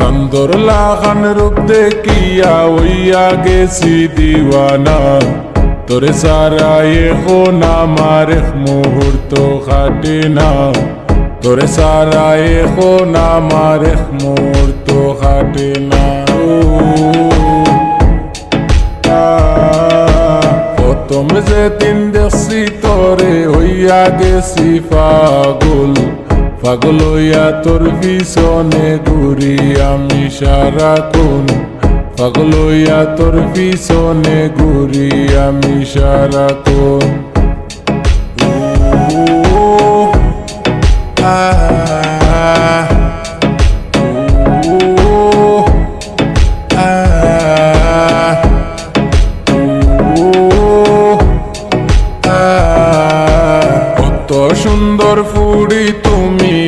সুন্দর লাগান রূপ দেখিয়া হইয়া গেছি দিওয়ানা। তোরে সারা এখন আমার এক মুহূর্ত খাটে না। তোরে সারা এখন আমার এক মুহূর্ত খাটে না। প্রথম যে দিন দেখছি তোরে হইয়া গেছি পাগল। পাগল হইয়া তোর পিছনে ঘুরি আমি সারা কোন পাগল হইয়া তোর পিছনে ঘুরি আমি সারা সুন্দর ফুড়ি তুমি